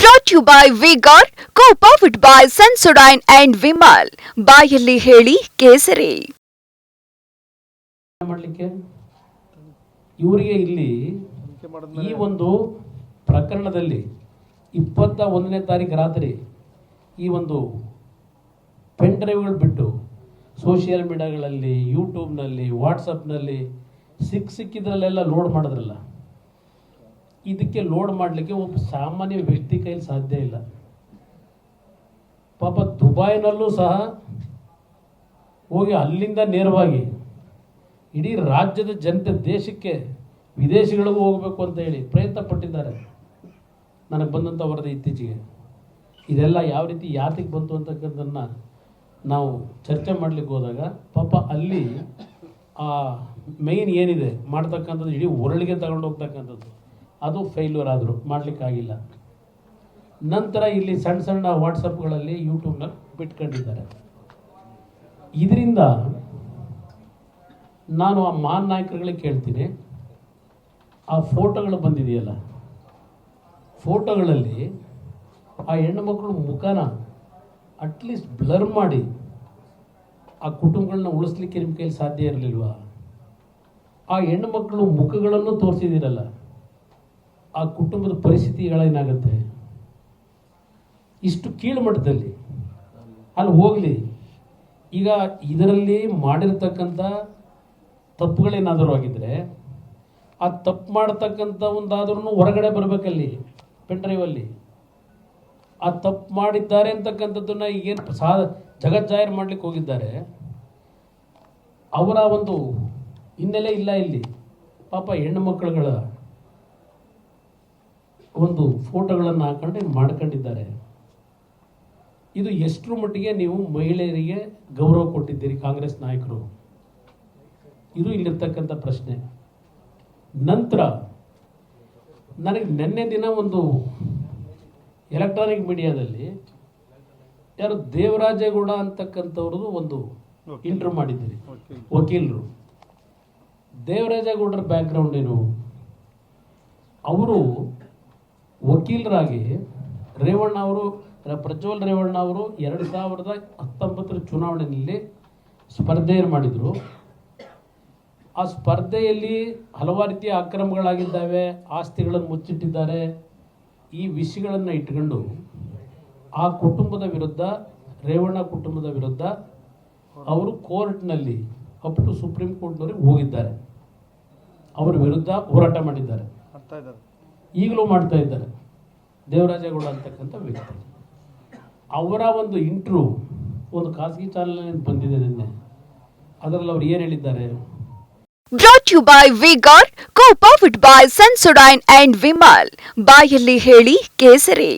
Brought you by Vigor co powered by ಸನ್ಸುಡೈನ್ and Vimal ಬಾಯಲ್ಲಿ ಹೇಳಿ ಕೇಸರಿ. ಮಾಡಲಿಕ್ಕೆ ಇವರಿಗೆ ಇಲ್ಲಿ ಈ ಒಂದು ಪ್ರಕರಣದಲ್ಲಿ ಇಪ್ಪತ್ತ ಒಂದನೇ ತಾರೀಕು ರಾತ್ರಿ ಈ ಒಂದು ಪೆನ್ ಡ್ರೈವ್ಗಳು ಬಿಟ್ಟು ಸೋಷಿಯಲ್ ಮೀಡಿಯಾಗಳಲ್ಲಿ ಯೂಟ್ಯೂಬ್ನಲ್ಲಿ ವಾಟ್ಸಪ್ನಲ್ಲಿ ಸಿಕ್ಕಿ ಸಿಕ್ಕಿದ್ರಲ್ಲೆಲ್ಲ ಲೋಡ್ ಮಾಡಿದ್ರಲ್ಲ. ಇದಕ್ಕೆ ಲೋಡ್ ಮಾಡಲಿಕ್ಕೆ ಒಬ್ಬ ಸಾಮಾನ್ಯ ವ್ಯಕ್ತಿ ಕೈಲಿ ಸಾಧ್ಯ ಇಲ್ಲ. ಪಾಪ ದುಬೈನಲ್ಲೂ ಸಹ ಹೋಗಿ ಅಲ್ಲಿಂದ ನೇರವಾಗಿ ಇಡೀ ರಾಜ್ಯದ ಜನತೆ ದೇಶಕ್ಕೆ ವಿದೇಶಗಳಿಗೂ ಹೋಗಬೇಕು ಅಂತ ಹೇಳಿ ಪ್ರಯತ್ನ ಪಟ್ಟಿದ್ದಾರೆ. ನನಗೆ ಬಂದಂಥ ವರದಿ ಇತ್ತೀಚೆಗೆ. ಇದೆಲ್ಲ ಯಾವ ರೀತಿ ಯಾತಿಗೆ ಬಂತು ಅಂತಕ್ಕಂಥದ್ದನ್ನು ನಾವು ಚರ್ಚೆ ಮಾಡಲಿಕ್ಕೆ ಹೋದಾಗ ಪಾಪ ಅಲ್ಲಿ ಆ ಮೇಯ್ನ್ ಏನಿದೆ? ಮಾಡ್ತಕ್ಕಂಥದ್ದು ಇಡೀ ಹೊರಳಿಗೆ ತಗೊಂಡು ಹೋಗ್ತಕ್ಕಂಥದ್ದು. ಅದು ಫೇಲ್ಯೂರ್ ಆದರು ಮಾಡಲಿಕ್ಕಾಗಿಲ್ಲ. ನಂತರ ಇಲ್ಲಿ ಸಣ್ಣ ಸಣ್ಣ ವಾಟ್ಸಪ್ಗಳಲ್ಲಿ ಯೂಟ್ಯೂಬ್ನಲ್ಲಿ ಬಿಟ್ಕೊಂಡಿದ್ದಾರೆ. ಇದರಿಂದ ನಾನು ಆ ಮಹಾನ್ ನಾಯಕರುಗಳಿಗೆ ಕೇಳ್ತೀನಿ. ಆ ಫೋಟೋಗಳು ಬಂದಿದೆಯಲ್ಲ? ಫೋಟೋಗಳಲ್ಲಿ ಆ ಹೆಣ್ಣು ಮಕ್ಕಳು ಮುಖನ ಅಟ್ಲೀಸ್ಟ್ ಬ್ಲರ್ ಮಾಡಿ ಆ ಕುಟುಂಬಗಳನ್ನ ಉಳಿಸ್ಲಿಕ್ಕೆ ನಿಮ್ಮ ಕೈಲಿ ಸಾಧ್ಯ ಇರಲಿಲ್ವಾ? ಆ ಹೆಣ್ಣು ಮಕ್ಕಳು ಮುಖಗಳನ್ನು ತೋರಿಸಿದಿರಲ್ಲ ಆ ಕುಟುಂಬದ ಪರಿಸ್ಥಿತಿಗಳೇನಾಗುತ್ತೆ ಇಷ್ಟು ಕೀಳು ಮಟ್ಟದಲ್ಲಿ. ಅಲ್ಲಿ, ಹೋಗಲಿ. ಈಗ ಇದರಲ್ಲಿ ಮಾಡಿರ್ತಕ್ಕಂಥ ತಪ್ಪುಗಳೇನಾದರೂ ಆಗಿದ್ರೆ, ಆ ತಪ್ಪು ಮಾಡತಕ್ಕಂಥ ಒಂದಾದ್ರೂ ಹೊರಗಡೆ ಬರಬೇಕಲ್ಲಿ, ಪೆನ್ ಡ್ರೈವಲ್ಲಿ. ಆ ತಪ್ಪು ಮಾಡಿದ್ದಾರೆ ಅಂತಕ್ಕಂಥದ್ದನ್ನು ಈಗೇನು ಸಾ ಜಗಜ್ಜಾಹಿರ್ ಮಾಡ್ಲಿಕ್ಕೆ ಹೋಗಿದ್ದಾರೆ. ಅವರ ಒಂದು ಹಿನ್ನೆಲೆ ಇಲ್ಲ ಇಲ್ಲಿ. ಪಾಪ ಹೆಣ್ಣು ಮಕ್ಕಳುಗಳ ಒಂದು ಫೋಟೋಗಳನ್ನು ಹಾಕೊಂಡು ಮಾಡ್ಕೊಂಡಿದ್ದಾರೆ. ಇದು ಎಷ್ಟರ ಮಟ್ಟಿಗೆ ನೀವು ಮಹಿಳೆಯರಿಗೆ ಗೌರವ ಕೊಟ್ಟಿದ್ದೀರಿ ಕಾಂಗ್ರೆಸ್ ನಾಯಕರು? ಇದು ಇಲ್ಲಿರ್ತಕ್ಕಂಥ ಪ್ರಶ್ನೆ. ನಂತರ ನನಗೆ ನಿನ್ನೆ ದಿನ ಒಂದು ಎಲೆಕ್ಟ್ರಾನಿಕ್ ಮೀಡಿಯಾದಲ್ಲಿ ಯಾರು ದೇವರಾಜೇಗೌಡ ಅಂತಕ್ಕಂಥವ್ರದ್ದು ಒಂದು ಇಂಟರ್ವ್ಯೂ ಮಾಡಿದ್ದೀರಿ. ವಕೀಲರು. ದೇವರಾಜೇಗೌಡರ ಬ್ಯಾಕ್ಗ್ರೌಂಡ್ ಏನು? ಅವರು ವಕೀಲರಾಗಿ ರೇವಣ್ಣ ಅವರು ಪ್ರಜ್ವಲ್ ರೇವಣ್ಣ ಅವರು ಎರಡು ಸಾವಿರದ ಹತ್ತೊಂಬತ್ತರ ಚುನಾವಣೆಯಲ್ಲಿ ಸ್ಪರ್ಧೆಯನ್ನು ಮಾಡಿದರು? ಆ ಸ್ಪರ್ಧೆಯಲ್ಲಿ ಹಲವಾರು ರೀತಿಯ ಅಕ್ರಮಗಳಾಗಿದ್ದಾವೆ, ಆಸ್ತಿಗಳನ್ನು ಮುಚ್ಚಿಟ್ಟಿದ್ದಾರೆ. ಈ ವಿಷಯಗಳನ್ನು ಇಟ್ಕೊಂಡು ಆ ಕುಟುಂಬದ ವಿರುದ್ಧ, ರೇವಣ್ಣ ಕುಟುಂಬದ ವಿರುದ್ಧ ಅವರು ಕೋರ್ಟ್ನಲ್ಲಿ ಅಪ್ ಟು ಸುಪ್ರೀಂ ಕೋರ್ಟ್ನವರಿಗೆ ಹೋಗಿದ್ದಾರೆ. ಅವರ ವಿರುದ್ಧ ಹೋರಾಟ ಮಾಡಿದ್ದಾರೆ. ಈಗಲೂ ಮಾಡ್ತಾ ಇದ್ದಾರೆ. ದೇವರಾಜೇಗೌಡ ಅಂತಕ್ಕಂಥ ವ್ಯಕ್ತಿ. ಅವರ ಒಂದು ಇಂಟ್ರೋ ಒಂದು ಖಾಸಗಿ ಚಾನಲ್ ಬಂದಿದೆ ನಿನ್ನೆ. ಅದರಲ್ಲಿ ಅವ್ರು ಏನು ಹೇಳಿದ್ದಾರೆ? Brought you by Vigor co powered by ಸನ್ಸುಡೈನ್ and Vimal ಬಾಯಲ್ಲಿ ಹೇಳಿ ಕೇಸರಿ.